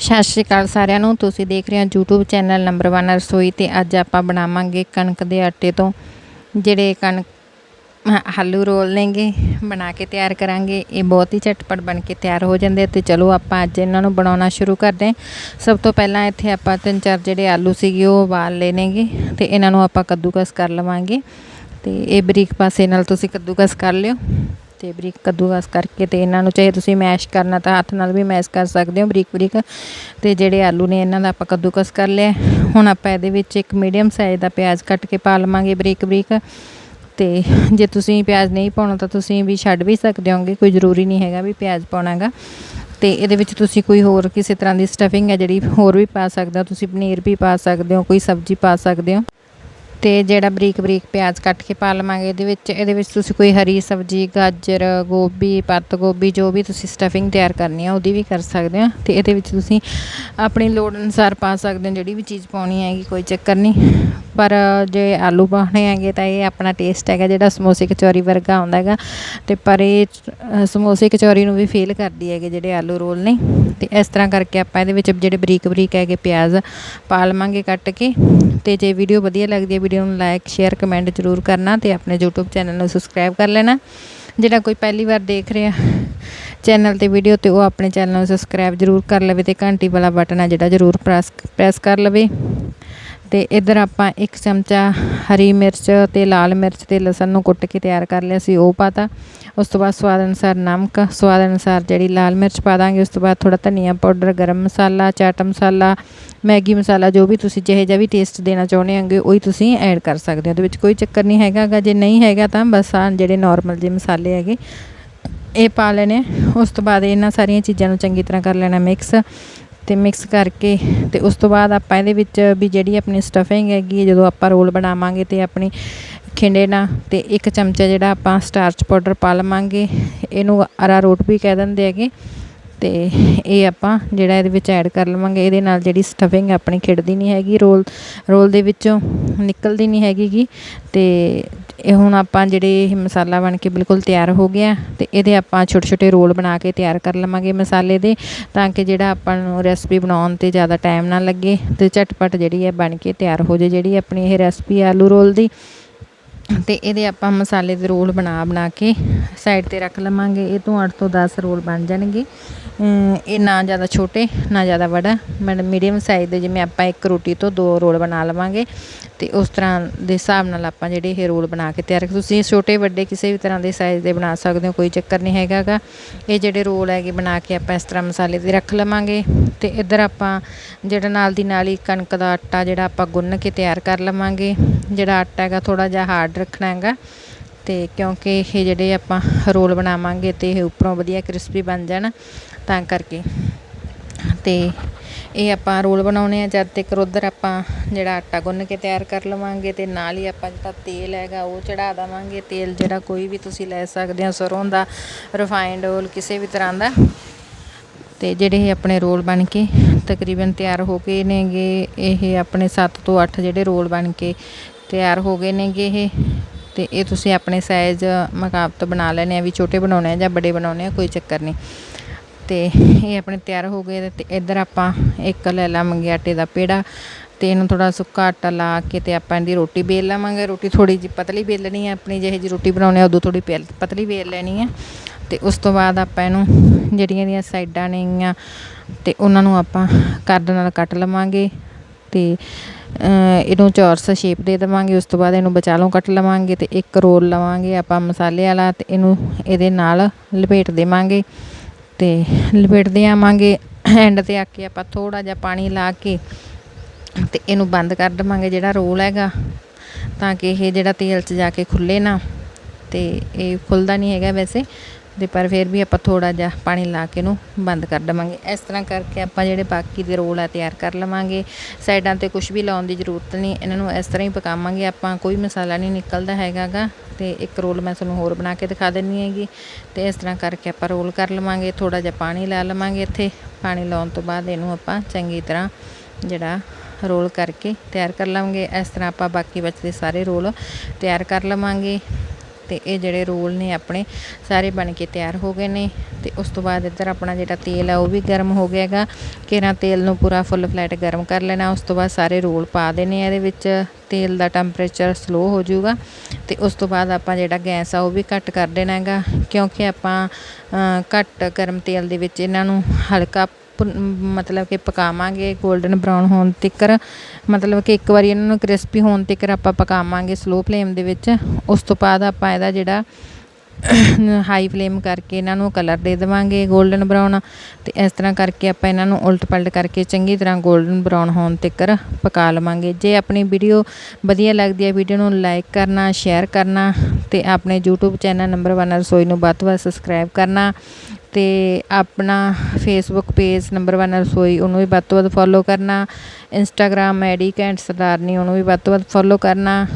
ਸਤਿ ਸ਼੍ਰੀ ਅਕਾਲ ਸਾਰਿਆਂ ਨੂੰ। ਤੁਸੀਂ ਦੇਖ ਰਹੇ ਹੋ YouTube ਚੈਨਲ ਨੰਬਰ 1 ਰਸੋਈ ਤੇ ਅੱਜ ਆਪਾਂ ਬਣਾਵਾਂਗੇ ਕਣਕ ਦੇ ਆਟੇ ਤੋਂ ਜਿਹੜੇ ਕਣਕ ਆਲੂ ਰੋਲ ਨੇਗੇ ਬਣਾ ਕੇ ਤਿਆਰ ਕਰਾਂਗੇ। ਇਹ ਬਹੁਤ ਹੀ ਝਟਪਟ ਬਣ ਕੇ ਤਿਆਰ ਹੋ ਜਾਂਦੇ ਤੇ ਚਲੋ ਆਪਾਂ ਅੱਜ ਇਹਨਾਂ ਨੂੰ ਬਣਾਉਣਾ ਸ਼ੁਰੂ ਕਰਦੇ ਹਾਂ। ਸਭ ਤੋਂ ਪਹਿਲਾਂ ਇੱਥੇ ਆਪਾਂ ਤਿੰਨ ਚਾਰ ਜਿਹੜੇ ਆਲੂ ਸੀਗੇ ਉਹ ਉਬਾਲ ਲਏ ਨੇਗੇ ਤੇ ਇਹਨਾਂ ਨੂੰ ਆਪਾਂ ਕੱਦੂਕਸ ਕਰ ਲਵਾਂਗੇ। ਤੇ ਇਹ ਬਰੀਕ ਪਾਸੇ ਨਾਲ ਤੁਸੀਂ ਕੱਦੂਕਸ ਕਰ ਲਿਓ। ਤੇ ਬਰੀਕ ਕੱਦੂਕਸ ਕਰਕੇ ਤੇ ਇਹਨਾਂ ਨੂੰ ਚਾਹੇ ਤੁਸੀਂ ਮੈਸ਼ ਕਰਨਾ ਤਾਂ ਹੱਥ ਨਾਲ ਵੀ ਮੈਸ਼ ਕਰ ਸਕਦੇ ਹੋ ਬਰੀਕ ਬਰੀਕ। ਤੇ ਜਿਹੜੇ ਆਲੂ ਨੇ ਇਹਨਾਂ ਦਾ ਆਪਾਂ ਕੱਦੂਕਸ ਕਰ ਲਿਆ। ਹੁਣ ਆਪਾਂ ਇਹਦੇ ਵਿੱਚ ਇੱਕ ਮੀਡੀਅਮ ਸਾਈਜ਼ ਦਾ ਪਿਆਜ਼ ਕੱਟ ਕੇ ਪਾ ਲਵਾਂਗੇ ਬਰੀਕ ਬਰੀਕ। ਤੇ ਜੇ ਤੁਸੀਂ ਪਿਆਜ਼ ਨਹੀਂ ਪਾਉਣਾ ਤਾਂ ਤੁਸੀਂ ਵੀ ਛੱਡ ਵੀ ਸਕਦੇ ਹੋਗੇ, ਕੋਈ ਜ਼ਰੂਰੀ ਨਹੀਂ ਹੈਗਾ ਵੀ ਪਿਆਜ਼ ਪਾਉਣਾਗਾ। ਤੇ ਇਹਦੇ ਵਿੱਚ ਤੁਸੀਂ ਕੋਈ ਹੋਰ ਕਿਸੇ ਤਰ੍ਹਾਂ ਦੀ ਸਟਫਿੰਗ ਹੈ ਜਿਹੜੀ ਹੋਰ ਵੀ ਪਾ ਸਕਦੇ ਹੋ, ਤੁਸੀਂ ਪਨੀਰ ਵੀ ਪਾ ਸਕਦੇ ਹੋ, ਕੋਈ ਸਬਜ਼ੀ ਪਾ ਸਕਦੇ ਹੋ। ਤੇ ਜਿਹੜਾ ਬਰੀਕ ਬਰੀਕ ਪਿਆਜ਼ ਕੱਟ ਕੇ ਪਾ ਲਵਾਂਗੇ, ਇਹਦੇ ਵਿੱਚ ਇਹਦੇ ਵਿੱਚ ਤੁਸੀਂ ਕੋਈ ਹਰੀ ਸਬਜ਼ੀ, ਗਾਜਰ, ਗੋਭੀ, ਪੱਤ ਗੋਭੀ, ਜੋ ਵੀ ਤੁਸੀਂ ਸਟਫਿੰਗ ਤਿਆਰ ਕਰਨੀ ਆ, ਉਹਦੀ ਵੀ ਕਰ ਸਕਦੇ ਹੋ ਤੇ ਇਹਦੇ ਵਿੱਚ ਤੁਸੀਂ ਆਪਣੀ ਲੋੜ ਅਨੁਸਾਰ ਪਾ ਸਕਦੇ ਹੋ, ਜਿਹੜੀ ਵੀ ਚੀਜ਼ ਪਾਉਣੀ ਹੈਗੀ, ਕੋਈ ਚੱਕਰ ਨਹੀਂ। ਪਰ ਜੇ ਆਲੂ ਪਾਉਣੇ ਹੈਗੇ ਤਾਂ ਇਹ ਆਪਣਾ ਟੇਸਟ ਹੈਗਾ ਜਿਹੜਾ ਸਮੋਸੇ ਕਚੌਰੀ ਵਰਗਾ ਆਉਂਦਾ ਹੈਗਾ। ਅਤੇ ਪਰ ਇਹ ਸਮੋਸੇ ਕਚੌਰੀ ਨੂੰ ਵੀ ਫੇਲ ਕਰਦੀ ਹੈਗੇ ਜਿਹੜੇ ਆਲੂ ਰੋਲ ਨੇ। ਅਤੇ ਇਸ ਤਰ੍ਹਾਂ ਕਰਕੇ ਆਪਾਂ ਇਹਦੇ ਵਿੱਚ ਜਿਹੜੇ ਬਰੀਕ ਬਰੀਕ ਹੈਗੇ ਪਿਆਜ਼ ਪਾ ਲਵਾਂਗੇ ਕੱਟ ਕੇ। ਤੇ ਜੇ ਵੀਡੀਓ ਵਧੀਆ ਲੱਗਦੀ ਹੈ ਵੀਡੀਓ ਨੂੰ ਲਾਈਕ ਸ਼ੇਅਰ ਕਮੈਂਟ ਜ਼ਰੂਰ ਕਰਨਾ ਤੇ ਆਪਣੇ YouTube ਚੈਨਲ ਨੂੰ ਸਬਸਕ੍ਰਾਈਬ ਕਰ ਲੈਣਾ। ਜਿਹੜਾ ਕੋਈ ਪਹਿਲੀ ਵਾਰ ਦੇਖ ਰਿਹਾ ਚੈਨਲ ਤੇ ਵੀਡੀਓ ਤੇ ਉਹ ਆਪਣੇ ਚੈਨਲ ਨੂੰ ਸਬਸਕ੍ਰਾਈਬ ਜ਼ਰੂਰ ਕਰ ਲਵੇ ਤੇ ਘੰਟੀ ਵਾਲਾ ਬਟਨ ਆ ਜਿਹੜਾ ਜ਼ਰੂਰ ਪ੍ਰੈਸ ਪ੍ਰੈਸ ਕਰ ਲਵੇ। ਤੇ ਇਧਰ ਆਪਾਂ ਇੱਕ ਚਮਚਾ ਹਰੀ ਮਿਰਚ ਤੇ ਲਾਲ ਮਿਰਚ ਤੇ ਲਸਣ ਨੂੰ ਕੁੱਟ ਕੇ ਤਿਆਰ ਕਰ ਲਿਆ ਸੀ, ਉਹ ਪਾਤਾ। ਉਸ ਤੋਂ ਬਾਅਦ ਸਵਾਦ ਅਨੁਸਾਰ ਨਮਕ, ਸਵਾਦ ਅਨੁਸਾਰ ਜਿਹੜੀ ਲਾਲ ਮਿਰਚ ਪਾ ਦਾਂਗੇ, ਉਸ ਤੋਂ ਬਾਅਦ ਥੋੜਾ ਧਨੀਆ ਪਾਊਡਰ, ਗਰਮ ਮਸਾਲਾ, ਚਾਟ ਮਸਾਲਾ, ਮੈਗੀ ਮਸਾਲਾ, ਜੋ ਵੀ ਤੁਸੀਂ ਜਿਹੇ ਜਿਹਾ ਵੀ ਟੇਸਟ ਦੇਣਾ ਚਾਹੁੰਦੇ ਹੋਗੇ ਉਹੀ ਤੁਸੀਂ ਐਡ ਕਰ ਸਕਦੇ ਹੋ। ਉਹਦੇ ਵਿੱਚ ਕੋਈ ਚੱਕਰ ਨਹੀਂ ਹੈਗਾ ਜੇ ਨਹੀਂ ਹੈਗਾ ਤਾਂ ਬਸ ਆ ਜਿਹੜੇ ਨਾਰਮਲ ਜਿਹੇ ਮਸਾਲੇ ਹੈਗੇ, ਇਹ ਪਾ ਲੈਣੇ। ਉਸ ਤੋਂ ਬਾਅਦ ਇਹਨਾਂ ਸਾਰੀਆਂ ਚੀਜ਼ਾਂ ਨੂੰ ਚੰਗੀ ਤਰ੍ਹਾਂ ਕਰ ਲੈਣਾ ਮਿਕਸ ਤੇ ਮਿਕਸ ਕਰਕੇ ਤੇ ਉਸ ਤੋਂ ਬਾਅਦ ਆਪਾਂ ਇਹਦੇ ਵਿੱਚ ਵੀ ਜਿਹੜੀ ਆਪਣੀ ਸਟਫਿੰਗ ਹੈਗੀ ਹੈ, ਜਦੋਂ ਆਪਾਂ ਰੋਲ ਬਣਾਵਾਂਗੇ ਤੇ ਆਪਣੀ ਖਿੰਡੇ ਨਾਲ ਤੇ ਇੱਕ ਚਮਚਾ ਜਿਹੜਾ ਆਪਾਂ ਸਟਾਰਚ ਪਾਊਡਰ ਪਾ ਲਵਾਂਗੇ ਇਹਨੂੰ ਅਰਾ ਰੋਟ ਵੀ ਕਹਿ ਦਿੰਦੇ ਹੈਗੇ। ਅਤੇ ਇਹ ਆਪਾਂ ਜਿਹੜਾ ਇਹਦੇ ਵਿੱਚ ਐਡ ਕਰ ਲਵਾਂਗੇ। ਇਹਦੇ ਨਾਲ ਜਿਹੜੀ ਸਟਫਿੰਗ ਆਪਣੀ ਖਿੜਦੀ ਨਹੀਂ ਹੈਗੀ, ਰੋਲ ਰੋਲ ਦੇ ਵਿੱਚੋਂ ਨਿਕਲਦੀ ਨਹੀਂ ਹੈਗੀ ਗੀ ਤੇ ਇਹ ਹੁਣ ਆਪਾਂ ਜਿਹੜੇ ਇਹ ਮਸਾਲਾ ਬਣ ਕੇ ਬਿਲਕੁਲ ਤਿਆਰ ਹੋ ਗਿਆ ਅਤੇ ਇਹਦੇ ਆਪਾਂ ਛੋਟੇ ਛੋਟੇ ਰੋਲ ਬਣਾ ਕੇ ਤਿਆਰ ਕਰ ਲਵਾਂਗੇ ਮਸਾਲੇ ਦੇ, ਤਾਂ ਕਿ ਜਿਹੜਾ ਆਪਾਂ ਨੂੰ ਰੈਸਪੀ ਬਣਾਉਣ ਤੇ ਜ਼ਿਆਦਾ ਟਾਈਮ ਨਾ ਲੱਗੇ ਤੇ ਝਟਪਟ ਜਿਹੜੀ ਹੈ ਬਣ ਕੇ ਤਿਆਰ ਹੋ ਜੇ ਜਿਹੜੀ ਆਪਣੀ ਇਹ ਰੈਸਪੀ ਆਲੂ ਰੋਲ ਦੀ। ਅਤੇ ਇਹਦੇ ਆਪਾਂ ਮਸਾਲੇ ਦੇ ਰੋਲ ਬਣਾ ਬਣਾ ਕੇ ਸਾਈਡ ਤੇ ਰੱਖ ਲਵਾਂਗੇ। ਇਹ ਤੋਂ 8 ਤੋਂ 10 ਰੋਲ ਬਣ ਜਾਣਗੇ। ਇਹ ਨਾ ਜ਼ਿਆਦਾ ਛੋਟੇ, ਨਾ ਜ਼ਿਆਦਾ ਵੱਡਾ। ਮਤਲਬ ਮੀਡੀਅਮ ਸਾਈਜ਼ ਦੇ ਜਿਵੇਂ ਆਪਾਂ ਇੱਕ ਰੋਟੀ ਤੋਂ ਦੋ ਰੋਲ ਬਣਾ ਲਵਾਂਗੇ ਤੇ ਉਸ ਤਰ੍ਹਾਂ ਦੇ ਹਿਸਾਬ ਨਾਲ ਆਪਾਂ ਜਿਹੜੇ ਇਹ ਰੋਲ ਬਣਾ ਕੇ ਤਿਆਰ ਤੁਸੀਂ ਛੋਟੇ, ਵੱਡੇ ਕਿਸੇ ਵੀ ਤਰ੍ਹਾਂ ਦੇ ਸਾਈਜ਼ ਦੇ ਬਣਾ ਸਕਦੇ ਹੋ, ਕੋਈ ਚੱਕਰ ਨਹੀਂ ਹੈਗਾ ਗਾ। ਇਹ ਜਿਹੜੇ ਰੋਲ ਹੈਗੇ ਬਣਾ ਕੇ ਆਪਾਂ ਇਸ ਤਰ੍ਹਾਂ ਮਸਾਲੇ ਦੇ ਰੱਖ ਲਵਾਂਗੇ। ਤੇ ਇੱਧਰ ਆਪਾਂ ਜਿਹੜਾ ਨਾਲ ਦੀ ਨਾਲ ਹੀ ਕਣਕ ਦਾ ਆਟਾ ਜਿਹੜਾ ਆਪਾਂ ਗੁੰਨ ਕੇ ਤਿਆਰ ਕਰ ਲਵਾਂਗੇ। ਜਿਹੜਾ ਆਟਾ ਹੈਗਾ ਥੋੜਾ ਜਿਹਾ ਹਾਰਡ ਰੱਖਣਾ ਹੈਗਾ। ਤੇ ਕਿਉਂਕਿ ਇਹ ਜਿਹੜੇ ਆਪਾਂ ਰੋਲ ਬਣਾਵਾਂਗੇ ਤੇ ਇਹ ਉੱਪਰੋਂ ਵਧੀਆ ਕ੍ਰਿਸਪੀ ਬਣ ਜਾਣ, ਤਾਂ ਕਰਕੇ। ਤੇ ਇਹ ਆਪਾਂ ਰੋਲ ਬਣਾਉਣੇ ਆ, ਜਦ ਤੱਕ ਉਧਰ ਆਪਾਂ ਜਿਹੜਾ ਆਟਾ ਗੁੰਨ ਕੇ ਤਿਆਰ ਕਰ ਲਵਾਂਗੇ ਤੇ ਨਾਲ ਹੀ ਆਪਾਂ ਜਿਹੜਾ ਤੇਲ ਹੈਗਾ, ਉਹ ਚੜਾ ਦੇਵਾਂਗੇ। ਤੇਲ ਜਿਹੜਾ ਕੋਈ ਵੀ ਤੁਸੀਂ ਲੈ ਸਕਦੇ ਹੋ, ਸਰੋਂ ਦਾ ਰਿਫਾਈਨਡ ਓਇਲ ਕਿਸੇ ਵੀ ਤਰ੍ਹਾਂ ਦਾ। ਤੇ ਜਿਹੜੇ ਇਹ ਆਪਣੇ ਰੋਲ ਬਣ ਕੇ ਤਕਰੀਬਨ ਤਿਆਰ ਹੋ ਗਏ ਨੇਗੇ, ਇਹ ਆਪਣੇ 7 ਤੋਂ 8 ਜਿਹੜੇ ਰੋਲ ਬਣ ਕੇ ਤਿਆਰ ਹੋ ਗਏ ਨੇਗੇ ਇਹ। ਤੇ ਇਹ ਤੁਸੀਂ ਆਪਣੇ ਸਾਈਜ਼ ਮੁਤਾਬਕ ਬਣਾ ਲੈਣੇ ਆ ਵੀ ਛੋਟੇ ਬਣਾਉਣੇ ਆ ਜਾਂ ਵੱਡੇ ਬਣਾਉਣੇ ਆ, ਕੋਈ ਚੱਕਰ ਨਹੀਂ। ਤੇ ਇਹ ਆਪਣੇ ਤਿਆਰ ਹੋ ਗਏ ਤੇ ਇੱਧਰ ਆਪਾਂ ਇੱਕ ਲੈ ਲਵਾਂਗੇ ਆਟੇ ਦਾ ਪੇੜਾ ਤੇ ਇਹਨੂੰ ਥੋੜਾ ਸੁੱਕਾ ਆਟਾ ਲਾ ਕੇ ਤੇ ਆਪਾਂ ਇਹਦੀ ਰੋਟੀ ਬੇਲ ਲਵਾਂਗੇ। ਰੋਟੀ ਥੋੜੀ ਜਿਹੀ ਪਤਲੀ ਵੇਲਣੀ ਹੈ ਆਪਣੀ ਜਿਹੇ ਜਿਹੀ ਰੋਟੀ ਬਣਾਉਣੀ ਆ, ਉਦੋਂ ਥੋੜੀ ਪਤਲੀ ਵੇਲ ਲੈਣੀ ਹੈ ਤੇ ਉਸ ਤੋਂ ਬਾਅਦ ਆਪਾਂ ਇਹਨੂੰ ਜਿਹੜੀਆਂ ਇਹਦੀਆਂ ਸਾਈਡਾਂ ਨੇਗੀਆਂ ਤੇ ਉਹਨਾਂ ਨੂੰ ਆਪਾਂ ਕੱਦ ਨਾਲ ਕੱਟ ਲਵਾਂਗੇ ਤੇ ਇਹਨੂੰ ਚੌਰਸ ਸ਼ੇਪ ਦੇ ਦੇਵਾਂਗੇ, ਉਸ ਤੋਂ ਬਾਅਦ ਇਹਨੂੰ ਵਿਚਾਲੋਂ ਕੱਟ ਲਵਾਂਗੇ ਤੇ ਇੱਕ ਰੋਲ ਲਵਾਂਗੇ ਆਪਾਂ ਮਸਾਲੇ ਵਾਲਾ ਤੇ ਇਹਨੂੰ ਇਹਦੇ ਨਾਲ ਲਪੇਟ ਦੇਵਾਂਗੇ ਤੇ ਲਪੇਟਦੇ ਆਵਾਂਗੇ। ਐਂਡ ਤੇ ਆ ਕੇ ਆਪਾਂ ਥੋੜਾ ਜਿਹਾ ਪਾਣੀ ਲਾ ਕੇ ਤੇ ਇਹਨੂੰ ਬੰਦ ਕਰ ਦੇਵਾਂਗੇ ਜਿਹੜਾ ਰੋਲ ਹੈਗਾ, ਤਾਂ ਕਿ ਇਹ ਜਿਹੜਾ ਤੇਲ 'ਚ ਜਾ ਕੇ ਖੁੱਲੇ ਨਾ ਤੇ ਇਹ ਖੁੱਲਦਾ ਨਹੀਂ ਹੈਗਾ ਵੈਸੇ। ਤੇ ਪਰ ਫਿਰ ਵੀ ਆਪਾਂ ਥੋੜਾ ਜਿਹਾ ਪਾਣੀ ਲਾ ਕੇ ਇਹਨੂੰ ਬੰਦ ਕਰ ਦੇਵਾਂਗੇ। ਇਸ ਤਰ੍ਹਾਂ ਕਰਕੇ ਆਪਾਂ ਜਿਹੜੇ ਬਾਕੀ ਦੇ ਰੋਲ ਆ ਤਿਆਰ ਕਰ ਲਵਾਂਗੇ। ਸਾਈਡਾਂ ਤੇ ਕੁਝ ਵੀ ਲਾਉਣ ਦੀ ਜ਼ਰੂਰਤ ਨਹੀਂ। ਇਹਨਾਂ ਨੂੰ ਇਸ ਤਰ੍ਹਾਂ ਹੀ ਪਕਾਵਾਂਗੇ। ਆਪਾਂ ਕੋਈ ਮਸਾਲਾ ਨਹੀਂ ਨਿਕਲਦਾ ਹੈਗਾਗਾ। ਤੇ ਇੱਕ ਰੋਲ ਮੈਂ ਤੁਹਾਨੂੰ ਹੋਰ ਬਣਾ ਕੇ ਦਿਖਾ ਦਿੰਨੀ ਹੈਗੀ। ਤੇ ਇਸ ਤਰ੍ਹਾਂ ਕਰਕੇ ਆਪਾਂ ਰੋਲ ਕਰ ਲਵਾਂਗੇ। ਥੋੜਾ ਜਿਹਾ ਪਾਣੀ ਲਾ ਲਵਾਂਗੇ ਇੱਥੇ। ਪਾਣੀ ਲਾਉਣ ਤੋਂ ਬਾਅਦ ਇਹਨੂੰ ਆਪਾਂ ਚੰਗੀ ਤਰ੍ਹਾਂ ਜਿਹੜਾ ਰੋਲ ਕਰਕੇ ਤਿਆਰ ਕਰ ਲਵਾਂਗੇ। ਇਸ ਤਰ੍ਹਾਂ ਆਪਾਂ ਬਾਕੀ ਬਚਦੇ ਸਾਰੇ ਰੋਲ ਤਿਆਰ ਕਰ ਲਵਾਂਗੇ। ਤੇ ਇਹ ਜਿਹੜੇ ਰੋਲ ਨੇ ਆਪਣੇ ਸਾਰੇ ਬਣ ਕੇ ਤਿਆਰ ਹੋ ਗਏ ਨੇ ਤੇ ਉਸ ਤੋਂ ਬਾਅਦ ਇੱਧਰ ਆਪਣਾ ਜਿਹੜਾ ਤੇਲ ਆ ਉਹ ਵੀ ਗਰਮ ਹੋ ਗਿਆ ਹੈਗਾ। ਘੇਰਾ ਤੇਲ ਨੂੰ ਪੂਰਾ ਫੁੱਲ ਫਲੈਟ ਗਰਮ ਕਰ ਲੈਣਾ, ਉਸ ਤੋਂ ਬਾਅਦ ਸਾਰੇ ਰੋਲ ਪਾ ਦੇਣੇ ਆ ਇਹਦੇ ਵਿੱਚ। ਤੇਲ ਦਾ ਟੈਂਪਰੇਚਰ ਸਲੋ ਹੋ ਜਾਊਗਾ ਤੇ ਉਸ ਤੋਂ ਬਾਅਦ ਆਪਾਂ ਜਿਹੜਾ ਗੈਸ ਆ ਉਹ ਵੀ ਘੱਟ ਕਰ ਦੇਣਾ ਹੈਗਾ, ਕਿਉਂਕਿ ਆਪਾਂ ਘੱਟ ਗਰਮ ਤੇਲ ਦੇ ਵਿੱਚ ਇਹਨਾਂ ਨੂੰ ਹਲਕਾ ਮਤਲਬ ਕਿ ਪਕਾਵਾਂਗੇ 골ਡਨ ਬਰਾਊਨ ਹੋਣ ਤੀਕਰ। ਮਤਲਬ ਕਿ ਇੱਕ ਵਾਰੀ ਇਹਨਾਂ ਨੂੰ ਕ੍ਰਿਸਪੀ ਹੋਣ ਤੀਕਰ ਆਪਾਂ ਪਕਾਵਾਂਗੇ ਸਲੋ ਫਲੇਮ ਦੇ ਵਿੱਚ। ਉਸ ਤੋਂ ਬਾਅਦ ਆਪਾਂ ਇਹਦਾ ਜਿਹੜਾ ਹਾਈ ਫਲੇਮ ਕਰਕੇ ਇਹਨਾਂ ਨੂੰ ਕਲਰ ਦੇ ਦੇਵਾਂਗੇ 골ਡਨ ਬਰਾਊਨ ਤੇ ਇਸ ਤਰ੍ਹਾਂ ਕਰਕੇ ਆਪਾਂ ਇਹਨਾਂ ਨੂੰ ਉਲਟ ਪਲਟ ਕਰਕੇ ਚੰਗੀ ਤਰ੍ਹਾਂ 골ਡਨ ਬਰਾਊਨ ਹੋਣ ਤੱਕਰ ਪਕਾ ਲਵਾਂਗੇ। ਜੇ ਆਪਣੀ ਵੀਡੀਓ ਵਧੀਆ ਲੱਗਦੀ ਹੈ ਵੀਡੀਓ ਨੂੰ ਲਾਈਕ ਕਰਨਾ ਸ਼ੇਅਰ ਕਰਨਾ ਤੇ ਆਪਣੇ YouTube ਚੈਨਲ ਨੰਬਰ 1 ਰਸੋਈ ਨੂੰ ਵੱਧ ਤੋਂ ਵੱਧ ਸਬਸਕ੍ਰਾਈਬ ਕਰਨਾ। ਅਤੇ ਆਪਣਾ ਫੇਸਬੁੱਕ ਪੇਜ ਨੰਬਰ ਵਨ ਰਸੋਈ, ਉਹਨੂੰ ਵੀ ਵੱਧ ਤੋਂ ਵੱਧ ਫੋਲੋ ਕਰਨਾ। ਇੰਸਟਾਗ੍ਰਾਮ ਐਡੀ ਘੈਂਟ ਸਰਦਾਰਨੀ ਉਹਨੂੰ ਵੀ ਵੱਧ ਤੋਂ ਵੱਧ ਫੋਲੋ ਕਰਨਾ।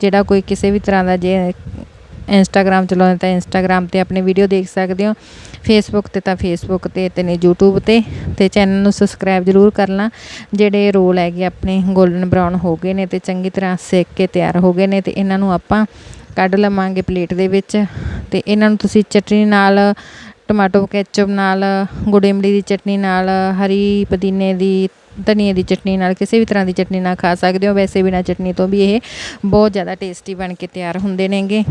ਜਿਹੜਾ ਕੋਈ ਕਿਸੇ ਵੀ ਤਰ੍ਹਾਂ ਦਾ ਜੇ ਇੰਸਟਾਗ੍ਰਾਮ ਚਲਾਉਂਦੇ ਤਾਂ ਇੰਸਟਾਗ੍ਰਾਮ ਤੇ ਆਪਣੀ ਵੀਡੀਓ ਦੇਖ ਸਕਦੇ ਹੋ। ਫੇਸਬੁੱਕ ਤੇ ਤਾਂ ਫੇਸਬੁੱਕ ਤੇ ਅਤੇ ਨੇ ਯੂਟਿਊਬ ਤੇ। ਅਤੇ ਚੈਨਲ ਨੂੰ ਸਬਸਕ੍ਰਾਈਬ ਜ਼ਰੂਰ ਕਰਨਾ। ਜਿਹੜੇ ਰੋਲ ਹੈਗੇ ਆਪਣੇ ਗੋਲਡਨ ਬਰਾਊਨ ਹੋ ਗਏ ਨੇ ਅਤੇ ਚੰਗੀ ਤਰ੍ਹਾਂ ਸੇਕ ਕੇ ਤਿਆਰ ਹੋ ਗਏ ਨੇ ਅਤੇ ਇਹਨਾਂ ਨੂੰ ਆਪਾਂ ਕੱਢ ਲਵਾਂਗੇ ਪਲੇਟ ਦੇ ਵਿੱਚ। ਅਤੇ ਇਹਨਾਂ ਨੂੰ ਤੁਸੀਂ ਚਟਨੀ ਨਾਲ ਟਮਾਟੋ ਕੈਚਅਪ ਨਾਲ, ਗੁੜ, ਇਮਲੀ ਦੀ ਚਟਨੀ ਨਾਲ, ਹਰੀ ਪੁਦੀਨੇ ਦੀ, ਧਨੀਏ ਦੀ ਚਟਨੀ ਨਾਲ, ਕਿਸੇ ਵੀ ਤਰ੍ਹਾਂ ਦੀ ਚਟਨੀ ਨਾਲ ਖਾ ਸਕਦੇ ਹੋ। ਵੈਸੇ ਬਿਨਾ ਚਟਨੀ ਤੋਂ ਵੀ ਇਹ ਬਹੁਤ ਜ਼ਿਆਦਾ ਟੇਸਟੀ ਬਣ ਕੇ ਤਿਆਰ ਹੁੰਦੇ ਨੇਗੇ।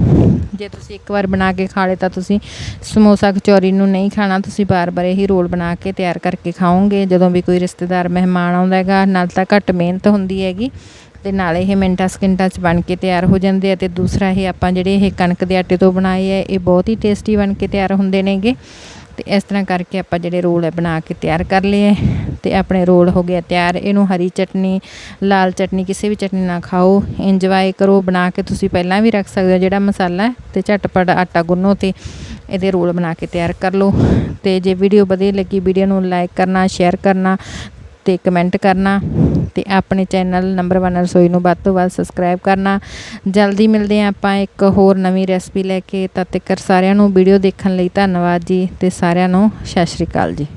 ਜੇ ਤੁਸੀਂ ਇੱਕ ਵਾਰ ਬਣਾ ਕੇ ਖਾ ਲਏ ਤਾਂ ਤੁਸੀਂ ਸਮੋਸਾ ਕਚੌਰੀ ਨੂੰ ਨਹੀਂ ਖਾਣਾ, ਤੁਸੀਂ ਬਾਰ-ਬਾਰ ਇਹੀ ਰੋਲ ਬਣਾ ਕੇ ਤਿਆਰ ਕਰਕੇ ਖਾਓਗੇ। ਜਦੋਂ ਵੀ ਕੋਈ ਰਿਸ਼ਤੇਦਾਰ, ਮਹਿਮਾਨ ਆਉਂਦਾ ਹੈਗਾ, ਨਾਲ ਤਾਂ ਘੱਟ ਮਿਹਨਤ ਹੁੰਦੀ ਹੈਗੀ। ਤੇ ਨਾਲੇ ਇਹ ਮਿੰਟਾਂ ਸਕਿੰਟਾਂ 'ਚ ਬਣ ਕੇ ਤਿਆਰ ਹੋ ਜਾਂਦੇ ਆ ਤੇ ਦੂਸਰਾ ਇਹ ਆਪਾਂ ਜਿਹੜੇ ਇਹ ਕਣਕ ਦੇ ਆਟੇ ਤੋਂ ਬਣਾਏ ਆ, ਇਹ ਬਹੁਤ ਹੀ ਟੇਸਟੀ ਬਣ ਕੇ ਤਿਆਰ ਹੁੰਦੇ ਨੇਗੇ। ਤੇ ਇਸ ਤਰ੍ਹਾਂ ਕਰਕੇ ਆਪਾਂ ਜਿਹੜੇ ਰੋਲ ਹੈ ਬਣਾ ਕੇ ਤਿਆਰ ਕਰ ਲਏ ਹੈ ਤੇ ਆਪਣੇ ਰੋਲ ਹੋ ਗਿਆ ਤਿਆਰ। ਇਹਨੂੰ ਹਰੀ ਚਟਨੀ, ਲਾਲ ਚਟਨੀ, ਕਿਸੇ ਵੀ ਚਟਨੀ ਨਾਲ ਖਾਓ। ਇੰਜੋਏ ਕਰੋ। ਬਣਾ ਕੇ ਤੁਸੀਂ ਪਹਿਲਾਂ ਵੀ ਰੱਖ ਸਕਦੇ ਹੋ ਜਿਹੜਾ ਮਸਾਲਾ ਹੈ ਤੇ ਝਟਪਟ ਆਟਾ ਗੁੰਨੋ ਤੇ ਇਹਦੇ ਰੋਲ ਬਣਾ ਕੇ ਤਿਆਰ ਕਰ ਲਓ। ਤੇ ਜੇ ਵੀਡੀਓ ਵਧੀਆ ਲੱਗੀ, ਵੀਡੀਓ ਨੂੰ ਲਾਈਕ ਕਰਨਾ, ਸ਼ੇਅਰ ਕਰਨਾ ਤੇ ਕਮੈਂਟ ਕਰਨਾ। ਤੇ ਆਪਣੇ ਚੈਨਲ ਨੰਬਰ 1 ਰਸੋਈ ਨੂੰ ਵੱਧ ਤੋਂ ਵੱਧ ਸਬਸਕ੍ਰਾਈਬ ਕਰਨਾ। ਜਲਦੀ ਮਿਲਦੇ ਹਾਂ ਆਪਾਂ ਇੱਕ ਹੋਰ ਨਵੀਂ ਰੈਸਪੀ ਲੈ ਕੇ। ਤਦ ਤੱਕ ਸਾਰਿਆਂ ਨੂੰ ਵੀਡੀਓ ਦੇਖਣ ਲਈ ਧੰਨਵਾਦ ਜੀ ਤੇ ਸਾਰਿਆਂ ਨੂੰ ਸਤਿ ਸ਼੍ਰੀ ਅਕਾਲ ਜੀ।